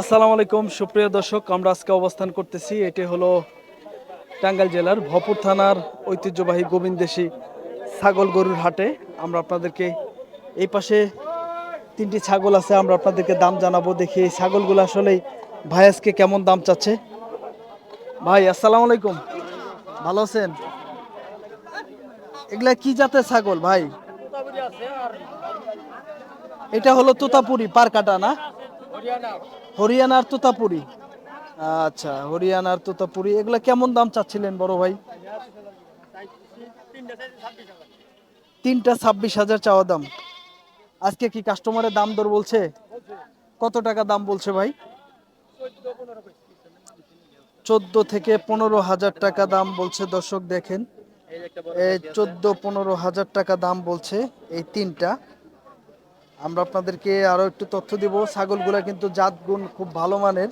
আসসালামু আলাইকুম, সুপ্রিয় দর্শক, আমরা আজকে অবস্থান করতেছি, এটি হলো টাঙ্গাইল জেলার ভপুর থানার ঐতিহ্যবাহী গোবিন্দেশী ছাগল গরুর হাটে। আমরা আপনাদেরকে এই পাশে তিনটি ছাগল আছে, আমরা আপনাদেরকে দাম জানাব, দেখি এই ছাগলগুলো আসলেই ভাই আজকে কেমন দাম চাচ্ছে? ভাই, আসসালামু আলাইকুম। ভালো আছেন? এগুলা কি জাতের ছাগল ভাই? এটা হলো তোতাপুরি পার কাটা না? হরিয়ানার তোতাপুরি। আচ্ছা হরিয়ানার তোতাপুরি। এগুলা কেমন দাম চাচ্ছিলেন বড় ভাই? তিনটা ছাব্বিশ হাজার চাওয়া দাম। আজকে কি কাস্টমারের দাম দর বলছে? কত টাকা দাম বলছে ভাই? চোদ্দ থেকে পনেরো হাজার টাকা দাম বলছে দর্শক দেখেন। চোদ্দ পনেরো হাজার টাকা দাম বলছে এই তিনটা। আমরা আপনাদেরকে আরও একটু তথ্য দিব। ছাগলগুলা কিন্তু জাত গুণ খুব ভালো মানের।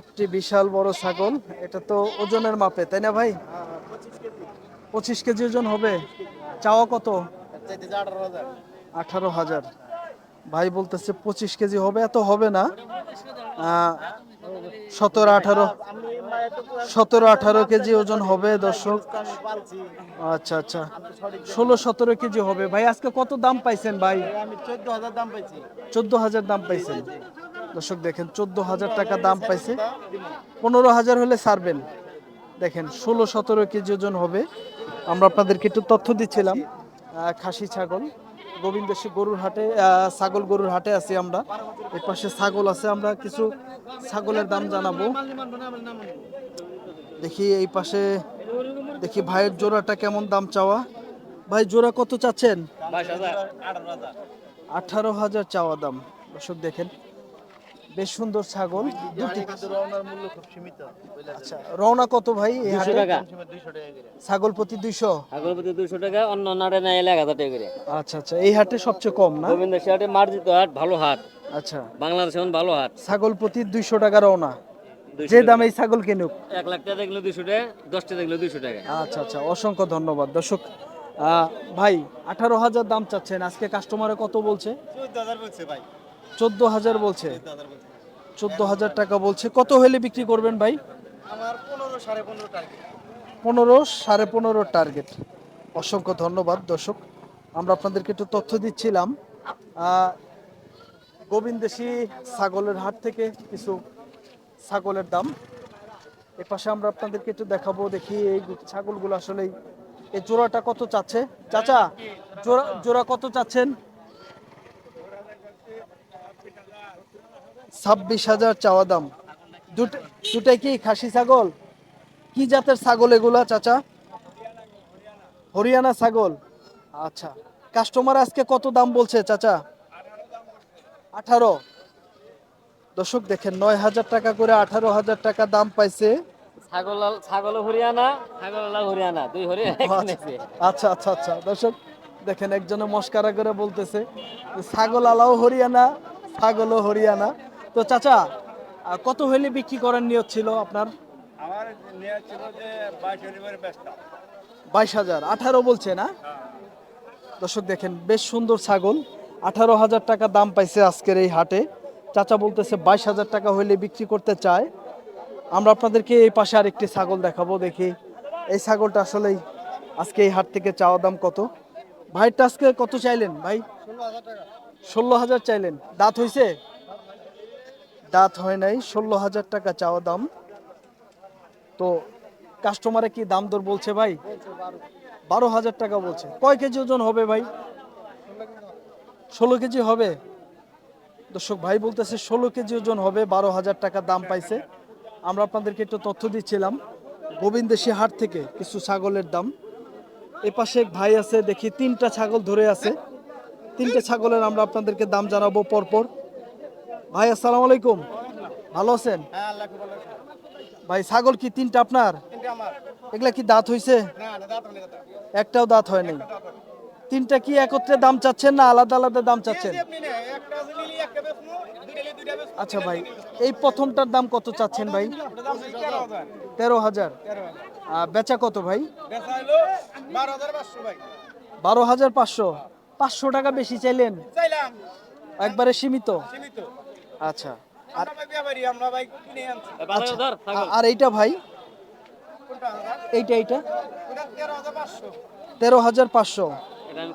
একটি বিশাল বড় ছাগল। এটা তো ওজনের মাপে, তাই না ভাই? পঁচিশ কেজি ওজন হবে। চাওয়া কত? আঠারো হাজার। ভাই বলতেছে পঁচিশ কেজি হবে, এত হবে না। সতেরো, আঠারো। সতেরো আঠারো কেজি ওজন হবে, দর্শক। আচ্ছা আচ্ছা। ষোলো সতেরো কেজি হবে। ভাই, আজকে কত দাম পাইছেন ভাই? চোদ্দ হাজার দাম পাইছেন। দর্শক, দেখেন, চোদ্দ হাজার টাকা দাম পাইছে। পনেরো হাজার হলে ছাড়বেন। দেখেন ষোলো সতেরো কেজি ওজন হবে। আমরা আপনাদেরকে একটু তথ্য দিচ্ছিলাম। খাসি, ছাগল। গোবিন্দেশী গরুর হাটে ছাগল গরুর হাটে আছি আমরা। এর পাশে ছাগল আছে আমরা কিছু ছাগলের দাম জানাব। দেখি এই পাশে দেখি ভাইয়ের জোড়াটা কেমন দাম চাওয়া। ভাই জোড়া কত চাচ্ছেন? আঠারো হাজার চাওয়া দাম। দর্শক দেখেন। বেশ সুন্দর ছাগল। দুটি রওনার মূল্য খুব সীমিত আচ্ছা রওনা কত ভাই? হাটে? টাকা। দুইশো? ছাগল প্রতি দুইশো টাকা অন্য নাটে নেয় এক হাজার টাকা করে। আচ্ছা আচ্ছা এই হাটে সবচেয়ে কম না? গোবিন্দ হাটে মার্জিত হাট ভালো হাট। আচ্ছা। বাংলাদেশ এখন ভালো হাট। ছাগল প্রতি দুইশো টাকা রওনা। 200 যে দামে এই ছাগল কিনুক। এক লাখ টাকা দেখল দুশো টাকা দশটা দেখল দুশো টাকা। আচ্ছা আচ্ছা অসংখ্য ধন্যবাদ। দর্শক আহ, ভাই আঠারো হাজার দাম চাচ্ছেন। আজকে কাস্টমারে কত বলছে? চোদ্দ হাজার বলছে ভাই। চোদ্দ হাজার বলছে। চোদ্দ হাজার টাকা বলছে। কত হলে বিক্রি করবেন ভাই? আমার পনেরো সাড়ে পনেরো টার্গেট পনেরো সাড়ে পনেরো টার্গেট অসংখ্য ধন্যবাদ দর্শক। আমরা আপনাদেরকে একটু তথ্য দিচ্ছিলাম। গোবিন্দেশী ছাগলের হাট থেকে কিছু ছাগলের দাম। এ পাশে আমরা আপনাদেরকে একটু দেখাবো দেখি এই ছাগলগুলো আসলে এই জোড়াটা কত চাচ্ছে? চাচা জোড়া জোড়া কত চাচ্ছেন? ছাব্বিশ হাজার চাওয়া দাম। দুটো দুটাই কি খাসি ছাগল? কি জাতের ছাগল এগুলা চাচা? হরিয়ানা ছাগল। আচ্ছা কাস্টমার আজকে কত দাম বলছে চাচা? আঠারো। দর্শক দেখেন নয় হাজার টাকা করে আঠারো হাজার টাকা দাম পাইছে। ছাগল ছাগল হরিয়ানা ছাগল হরিয়ানা দুই আচ্ছা আচ্ছা আচ্ছা দর্শক দেখেন একজনে মস্কারা করে বলতেছে ছাগল আলাও হরিয়ানা ছাগলও হরিয়ানা। তো চাচা কত হইলে বিক্রি করার নিয়ত ছিল আপনার? আমার নেওয়া ছিল যে বাইশ হাজার আঠারো বলছে না? দর্শক দেখেন বেশ সুন্দর ছাগল। আঠারো হাজার টাকা দাম পাইছে আজকের এই হাটে। চাচা বলতেছে বাইশ হাজার টাকা হইলে বিক্রি করতে চায়। আমরা আপনাদেরকে এই পাশে আরেকটি ছাগল দেখাবো দেখি। এই ছাগলটা আসলেই আজকে এই হাট থেকে চাওয়া দাম কত? ভাইটা আজকে কত চাইলেন ভাই? ষোলো হাজার টাকা। ষোলো হাজার চাইলেন। দাঁত হইছে? দাঁত হয় নাই, ষোলো হাজার টাকা চাওয়া দাম। তো কাস্টমারে কি দাম দর বলছে ভাই? বারো হাজার টাকা বলছে। কয় কেজি ওজন হবে ভাই? ষোলো কেজি হবে। দর্শক, ভাই বলতেছে ষোলো কেজি ওজন হবে, বারো হাজার টাকা দাম পাইছে। আমরা আপনাদেরকে একটু তথ্য দিচ্ছিলাম। গোবিন্দেশী হাট থেকে কিছু ছাগলের দাম। এ পাশে এক ভাই আছে, দেখি তিনটা ছাগল ধরে আছে। তিনটে ছাগলের আমরা আপনাদেরকে দাম জানাব পরপর। ভাই আসসালামু আলাইকুম। ভালো আছেন? হ্যাঁ ভাই ছাগল কি তিনটা আপনার? এগুলা কি দাঁত দাঁত একটাও দাঁত হয়নি। তিনটা কি একত্রে দাম চাচ্ছেন না আলাদা আলাদা দাম চাচ্ছেন? আচ্ছা ভাই এই প্রথমটার দাম কত চাচ্ছেন ভাই? তেরো হাজার। বেচা কত ভাই? বারো হাজার পাঁচশো পাঁচশো। টাকা বেশি চাইলেন? একবারে সীমিত। আচ্ছা। আমরা ভাই ব্যাপারী আমরা ভাই কিনে আনছি। এ, ভালো আচ্ছা। আর এইটা ভাই? এইটা এইটা? তেরো হাজার পাঁচশো।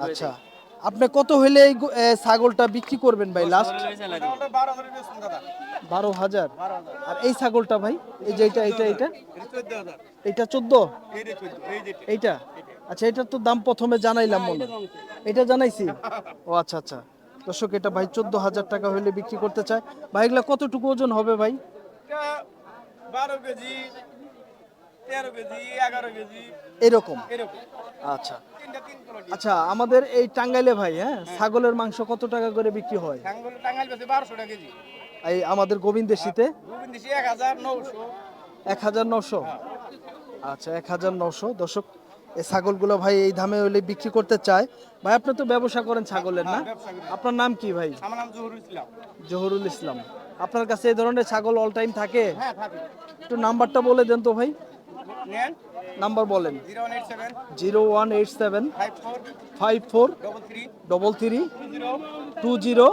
আচ্ছা। আপনি কত হইলে এই ছাগলটা বিক্রি করবেন ভাই লাস্ট বারো হাজার আর এই ছাগলটা ভাই? এই যে এটা এটা এটা এটা চোদ্দ এইটা আচ্ছা এটার তো দাম প্রথমে জানাইলাম মনে এটা জানাইছি? ও আচ্ছা আচ্ছা। দর্শক এটা ভাই চোদ্দ হাজার টাকা হইলে বিক্রি করতে চায়। ভাই এগুলা কতটুকু ওজন হবে ভাই? বারো কেজি এরকম? আচ্ছা। আচ্ছা আমাদের এই টাঙ্গাইলে ভাই হ্যাঁ ছাগলের মাংস কত টাকা করে বিক্রি হয়? এই আমাদের গোবিন্দেশিতে? রুবিন এক হাজার নৌশো। এক হাজার নশো? আচ্ছা এক হাজার নশো। দর্শক এই ছাগলগুলো ভাই এই দামে হইলে বিক্রি করতে চায়। ভাই আপনি তো ব্যবসা করেন ছাগলের না? আপনার নাম কি ভাই? আমার নাম জহুরুল ইসলাম। জহুরুল ইসলাম। আপনার কাছে এই ধরনের ছাগল অল টাইম থাকে? হ্যাঁ থাকি। একটু নাম্বারটা বলে দেন তো ভাই। নেন। নাম্বার বলেন। Zero one eight seven. Five four. Double three. Two zero.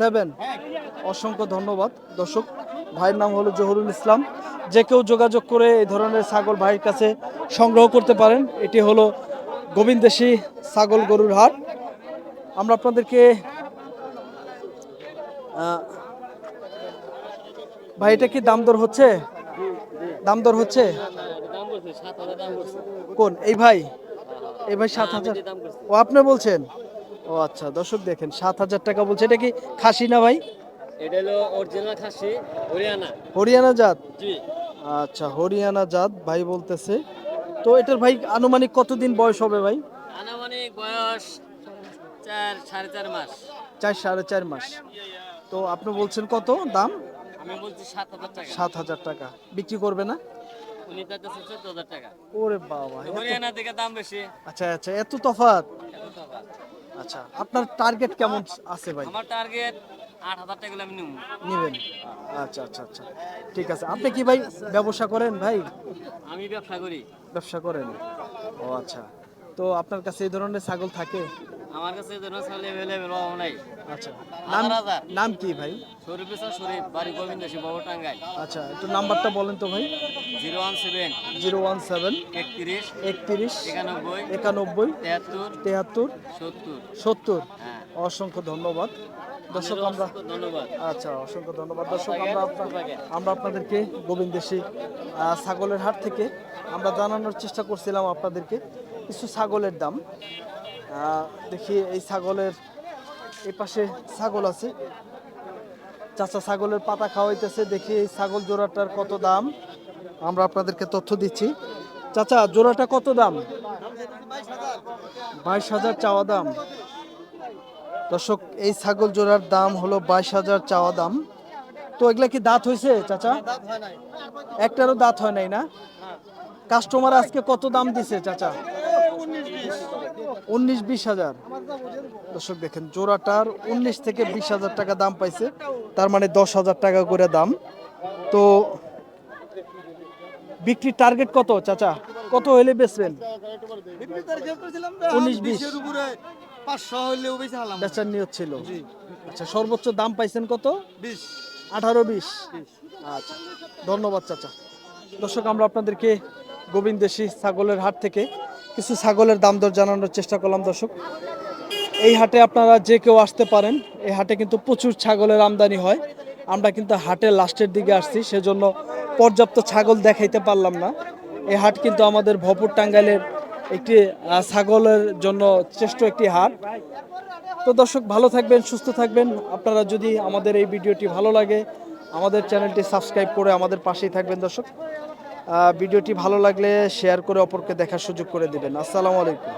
Seven. হ্যাঁ। অসংখ্য ধন্যবাদ। দর্শক ভাইয়ের নাম হলো জহুরুল ইসলাম। যে কেউ যোগাযোগ করে এই ধরনের ছাগল ভাইয়ের কাছে সংগ্রহ করতে পারেন। এটি হলো গোবিন্দেশি ছাগল গরুর হাট। আমরা আপনাদেরকে ভাই, এটা কি দাম দর হচ্ছে? দাম দর হচ্ছে? এটা দাম বলছে 7000 দাম বলছে কোন? এই ভাই? এই ভাই সাত হাজার। ও, আপনি বলছেন? ও আচ্ছা দর্শক দেখেন, সাত হাজার টাকা বলছে। এটা কি খাসি না ভাই? এটা হলো অরিজিনাল খাসি হরিয়ানা। হরিয়ানা জাত? জি। আচ্ছা হরিয়ানা জাত ভাই বলতেছে। তো এটার ভাই আনুমানিক কতদিন বয়স হবে ভাই? আনুমানিক বয়স চার সাড়ে চার মাস। চার সাড়ে চার মাস। তো আপনি বলছেন কত দাম? আমি বলছি সাত হাজার টাকা। সাত হাজার টাকা। বিক্রি করবে না? উনি চাইতেছে চোদ্দ হাজার টাকা। ওরে বাবা এত- হরিয়ানা থেকে দাম বেশি। আচ্ছা আচ্ছা এত তফাৎ? এত তফাৎ। আচ্ছা আপনার টার্গেট কেমন আছে ভাই? আমার টার্গেট আট হাজার টাকা আমি নিব। নেবেন। আচ্ছা আচ্ছা আচ্ছা। ঠিক আছে। আপনি কি ভাই ব্যবসা করেন ভাই? আমি ব্যবসা করি। ব্যবসা করেন। ও আচ্ছা। তো আপনার কাছে এই ধরনের ছাগল থাকে? আমার কাছে যেন চাল অ্যাভেলেবেল অভাব নাই। আচ্ছা। নাম নাম কি ভাই? শরীফ ইসলাম শরীফ বাড়ি গোবিন্দ বাবু টাঙ্গাইল। আচ্ছা একটু নাম্বারটা বলেন তো ভাই। Zero one seven. Zero one seven. একত্রিশ। একত্রিশ। একানব্বই। একানব্বই। তেহাত্তর। তেহাত্তর। সত্তর। সত্তর। হ্যাঁ। অসংখ্য ধন্যবাদ। দর্শক আমরা ধন্যবাদ। আচ্ছা অসংখ্য ধন্যবাদ। দর্শক আমরা আমরা আপনাদেরকে গোবিন্দেশি ছাগলের হাট থেকে আমরা জানানোর চেষ্টা করছিলাম আপনাদেরকে কিছু ছাগলের দাম। দেখি এই ছাগলের এই পাশে ছাগল আছে। চাচা ছাগলের পাতা খাওয়াইতেছে। দেখি এই ছাগল জোড়াটার কত দাম। আমরা আপনাদেরকে তথ্য দিচ্ছি। চাচা জোড়াটা কত দাম? বাইশ হাজার চাওয়া দাম। দর্শক এই ছাগল জোড়ার দাম হলো বাইশ হাজার চাওয়া দাম। তো এগুলা কি দাঁত হয়েছে চাচা? একটারও দাঁত হয় নাই না? কাস্টমার আজকে কত দাম দিছে চাচা? উনিশ বিশ হাজার। দর্শক দেখেন জোড়াটার উনিশ থেকে বিশ হাজার টাকা দাম পাইছে। তার মানে দশ হাজার টাকা করে দাম। তো বিক্রির টার্গেট কত চাচা? কত হইলে বেচবেন? উনিশ বিশ। পাঁচশো হইলেও বেশি হালাম বেচার নিয়ত ছিল। আচ্ছা সর্বোচ্চ দাম পাইছেন কত? বিশ। আঠারো বিশ। আচ্ছা ধন্যবাদ চাচা। দর্শক আমরা আপনাদেরকে গোবিন্দেশি ছাগলের হাট থেকে কিছু ছাগলের দাম দর জানানোর চেষ্টা করলাম দর্শক। এই হাটে আপনারা যে কেউ আসতে পারেন এই হাটে কিন্তু প্রচুর ছাগলের আমদানি হয়। আমরা কিন্তু হাটের লাস্টের দিকে আসছি সেজন্য পর্যাপ্ত ছাগল দেখাইতে পারলাম না। এই হাট কিন্তু আমাদের ভপুর টাঙ্গাইলের একটি ছাগলের জন্য শ্রেষ্ঠ একটি হাট। তো দর্শক, ভালো থাকবেন, সুস্থ থাকবেন। আপনারা যদি আমাদের এই ভিডিওটি ভালো লাগে, আমাদের চ্যানেলটি সাবস্ক্রাইব করে আমাদের পাশেই থাকবেন দর্শক। ভিডিওটি ভালো লাগলে শেয়ার করে অপরকে দেখার সুযোগ করে দেবেন। আসসালামু আলাইকুম।